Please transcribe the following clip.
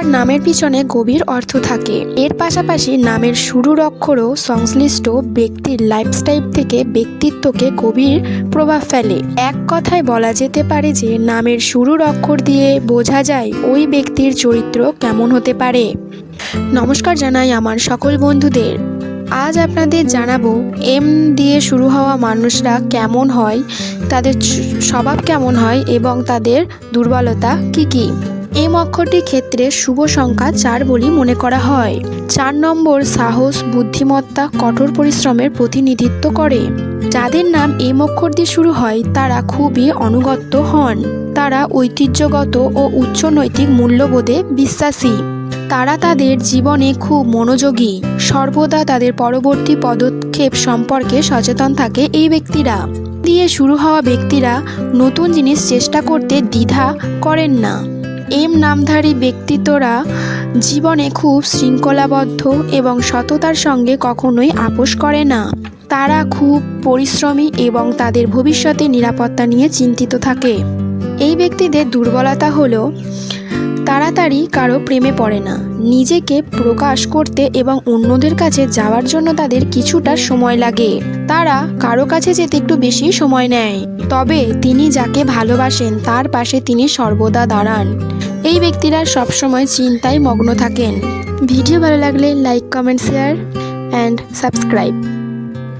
আর নামের পিছনে গভীর অর্থ থাকে। এর পাশাপাশি নামের শুরুর অক্ষরও সংশ্লিষ্ট ব্যক্তির লাইফস্টাইল থেকে ব্যক্তিত্বকে গভীর প্রভাব ফেলে। এক কথায় বলা যেতে পারে যে, নামের শুরুর অক্ষর দিয়ে বোঝা যায় ওই ব্যক্তির চরিত্র কেমন হতে পারে। নমস্কার জানাই আমার সকল বন্ধুদের। আজ আপনাদের জানাব, এম দিয়ে শুরু হওয়া মানুষরা কেমন হয়, তাদের স্বভাব কেমন হয় এবং তাদের দুর্বলতা কি কি? এম অক্ষরটির ক্ষেত্রে শুভ সংখ্যা চার বলি মনে করা হয়। চার নম্বর, সাহস, বুদ্ধিমত্তা, কঠোর পরিশ্রমের প্রতিনিধিত্ব করে। যাদের নাম এম অক্ষর দিয়ে শুরু হয়, তারা খুবই অনুগত্য হন। তারা ঐতিহ্যগত ও উচ্চ নৈতিক মূল্যবোধে বিশ্বাসী। তারা তাদের জীবনে খুব মনোযোগী। সর্বদা তাদের পরবর্তী পদক্ষেপ সম্পর্কে সচেতন থাকে এই ব্যক্তিরা। দিয়ে শুরু হওয়া ব্যক্তিরা নতুন জিনিস চেষ্টা করতে দ্বিধা করেন না। এম নামধারী ব্যক্তিত্বরা জীবনে খুব শৃঙ্খলাবদ্ধ এবং সততার সঙ্গে কখনোই আপোষ করে না। তারা খুব পরিশ্রমী এবং তাদের ভবিষ্যতে নিরাপত্তা নিয়ে চিন্তিত থাকে। এই ব্যক্তিদের দুর্বলতা হলো তাড়াতাড়ি কারও প্রেমে পড়ে না। নিজেকে প্রকাশ করতে এবং অন্যদের কাছে যাওয়ার জন্য তাদের কিছুটা সময় লাগে। তারা কারও কাছে যেতে একটু বেশি সময় নেয়। তবে তিনি যাকে ভালোবাসেন, তার পাশে তিনি সর্বদা দাঁড়ান। এই ব্যক্তিরা সবসময় চিন্তায় মগ্ন থাকেন। ভিডিও ভালো লাগলে like, comment, share and subscribe